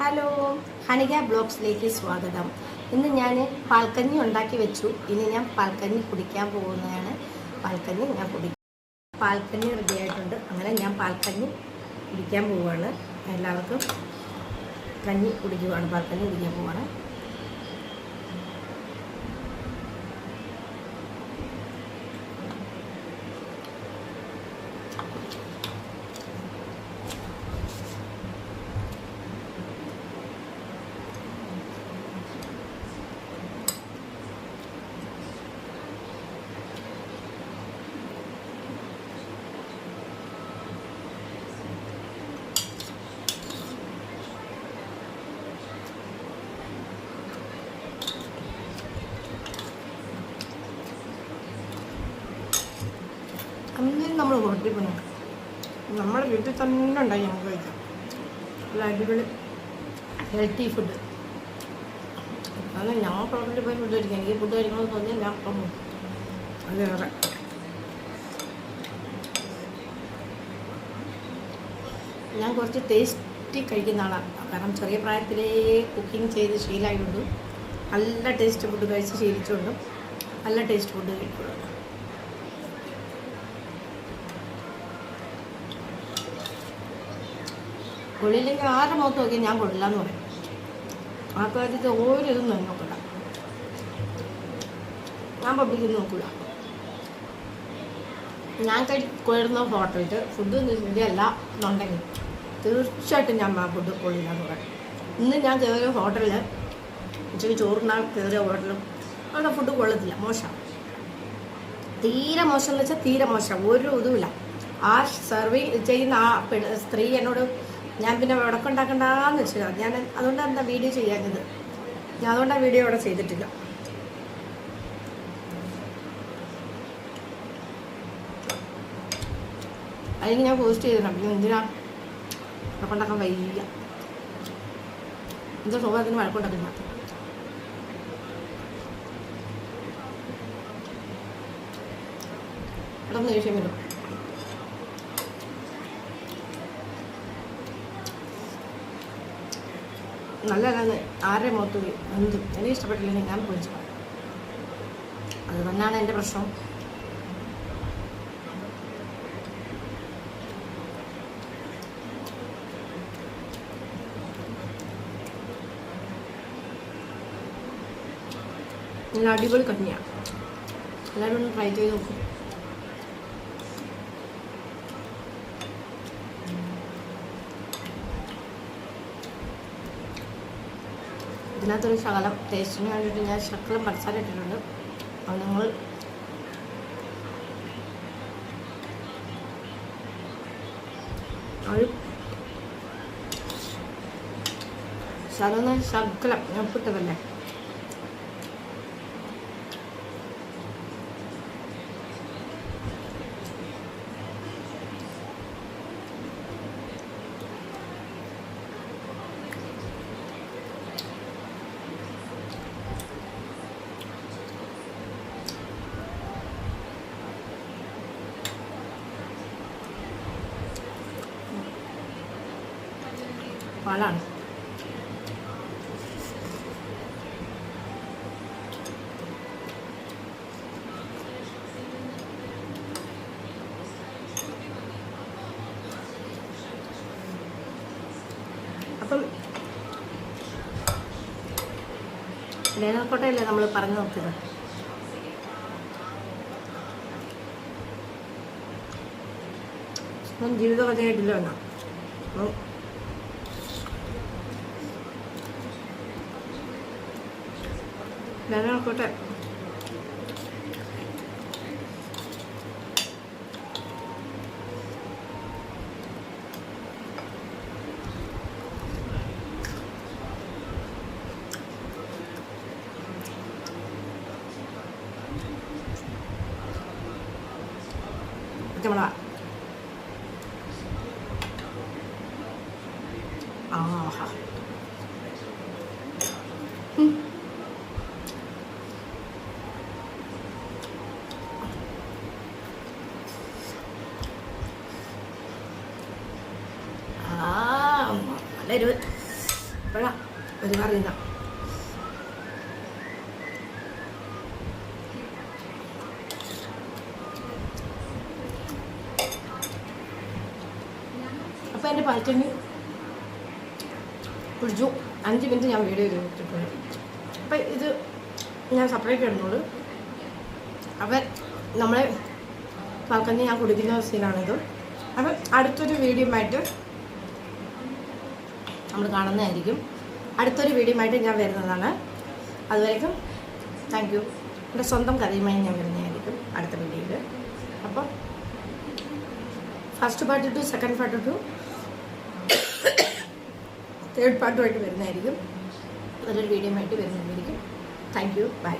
Hello ഹണിക ബ്ലോഗ്സിലേക്ക് സ്വാഗതം. ഇന്ന് ഞാൻ പാൽക്കഞ്ഞി ഉണ്ടാക്കി വെച്ചു. ഇനി ഞാൻ പാൽക്കഞ്ഞി കുടിക്കാൻ പോകുന്നതാണ്. പാൽക്കഞ്ഞി ഞാൻ കുടിക്കും പാൽക്കഞ്ഞി റെഡി ആയിട്ടുണ്ട്. അങ്ങനെ ഞാൻ പാൽക്കഞ്ഞി കുടിക്കാൻ പോവുകയാണ് എല്ലാവർക്കും കഞ്ഞി കുടിക്കുവാണ്. പാൽക്കഞ്ഞി കുടിക്കാൻ പോവുകയാണ് നമ്മൾ ഹോട്ടലിൽ പോയി നമ്മുടെ വീട്ടിൽ തന്നെ ഉണ്ടായി ഞങ്ങൾക്ക് കഴിക്കാം. നല്ല അടിപൊളി ഹെൽത്തി ഫുഡ് അത് ഞാൻ ഹോട്ടലിൽ പോയി ഫുഡ് കഴിക്കാം. എനിക്ക് ഫുഡ് കഴിക്കണമെന്ന് തോന്നിയാൽ ഞാൻ പോകും അത് വേറെ. ഞാൻ കുറച്ച് ടേസ്റ്റി കഴിക്കുന്ന ആളാണ് കാരണം ചെറിയ പ്രായത്തിലേ കുക്കിംഗ് ചെയ്ത് ശീലമായതുകൊണ്ട് നല്ല ടേസ്റ്റ് ഫുഡ് കഴിച്ച് ശീലിച്ചുകൊണ്ടും നല്ല ടേസ്റ്റ് ഫുഡ് കഴിക്കുള്ളൂ കൊള്ളില്ലെങ്കിൽ ആരുടെ മുഖത്ത് നോക്കി ഞാൻ കൊള്ളില്ല എന്ന് പറയും. ആ കാര്യത്തിൽ ഒരു ഇതും നോക്കില്ല ഞാൻ പബ്ലിക്കൊന്നും നോക്കില്ല ഞാൻ കഴിക്കുന്ന ഹോട്ടലിൽ ഫുഡ് ശരിയല്ല എന്നുണ്ടെങ്കിൽ തീർച്ചയായിട്ടും ഞാൻ ആ ഫുഡ് കൊള്ളില്ല എന്ന് പറയും. ഇന്ന് ഞാൻ കയറിയ ഹോട്ടലിൽ ഉച്ചയ്ക്ക് ചോറിനാൾ കയറിയ ഹോട്ടലും അവിടെ ഫുഡ് കൊള്ളത്തില്ല. മോശം. തീരെ മോശം എന്ന് വെച്ചാൽ തീരെ മോശം. ഒരു ഇതുമില്ല ആ സർവ് ചെയ്യുന്ന ആ പെ സ്ത്രീ എന്നോട് ഞാൻ പിന്നെ വടക്കുണ്ടാക്കണ്ടെന്ന് വെച്ചതാണ് ഞാൻ അതുകൊണ്ടാണ് എന്താ വീഡിയോ ചെയ്യാഞ്ഞത്? ഞാൻ അതുകൊണ്ട് ആ വീഡിയോ അവിടെ ചെയ്തിട്ടില്ല. അല്ലെങ്കിൽ ഞാൻ പോസ്റ്റ് ചെയ്തിട്ടുണ്ട് പിന്നെ എന്തിനാ? വടക്കുണ്ടാക്കാൻ വയ്യ. എന്താ സ്വഭാവത്തിന് വഴക്കുണ്ടാക്കില്ല നിന്ന് ദേഷ്യം വരും. നല്ലതാണ് ആരുടെ മുഖത്ത് എന്തും. എനിക്ക് ഇഷ്ടപ്പെട്ടില്ലെങ്കിൽ ഞാൻ പോയിച്ചു അത് തന്നെയാണ് എന്റെ പ്രശ്നം. നല്ല അടിപൊളി കഞ്ഞിയാണ് എല്ലാവരും ഒന്ന് ട്രൈ ചെയ്ത് നോക്കും. ഇതിനകത്തൊരു ശകലം ടേസ്റ്റിന് വേണ്ടിയിട്ട് ഞാൻ ശകലം പഞ്ചസാര ഇട്ടിട്ടുണ്ട്. അപ്പോൾ നിങ്ങൾ ശകലം ശകലം ഞാൻ ഉപ്പിട്ടതല്ലേ പാലാണ്. അപ്പം വേനൽക്കോട്ടയല്ലേ നമ്മൾ പറഞ്ഞു നോക്കിയത്? ജീവിതം കഥയായിട്ടില്ല やめろこでもな。ああうん。ആ നല്ലൊരു ഇപ്പോഴാ ഒരു പറയുന്ന അപ്പോൾ എന്റെ പാറ്റണി കുടിച്ചു. അഞ്ച് മിനിറ്റ് ഞാൻ വീഡിയോ ചെയ്ത് വെച്ചിട്ടുണ്ട് അപ്പം ഇത് ഞാൻ സെപ്പറേറ്റ് ഇടുന്നുള്ളൂ. അപ്പം നമ്മളെ പാൽക്കഞ്ഞി ഞാൻ കുടിക്കുന്ന സീനാണിത് അപ്പം അടുത്തൊരു വീഡിയോ ആയിട്ട് നമ്മൾ കാണുന്നതായിരിക്കും. അടുത്തൊരു വീഡിയോ ആയിട്ട് ഞാൻ വരുന്നതാണ്. അതുവരേക്കും താങ്ക് യു എന്റെ സ്വന്തം കഥയുമായി ഞാൻ വരുന്നതായിരിക്കും അടുത്ത വീഡിയോയിൽ അപ്പോൾ first part to second part to third പാർട്ടുമായിട്ട് വരുന്നതായിരിക്കും. നല്ലൊരു വീഡിയോ ആയിട്ട് വരുന്നതായിരിക്കും. Thank you by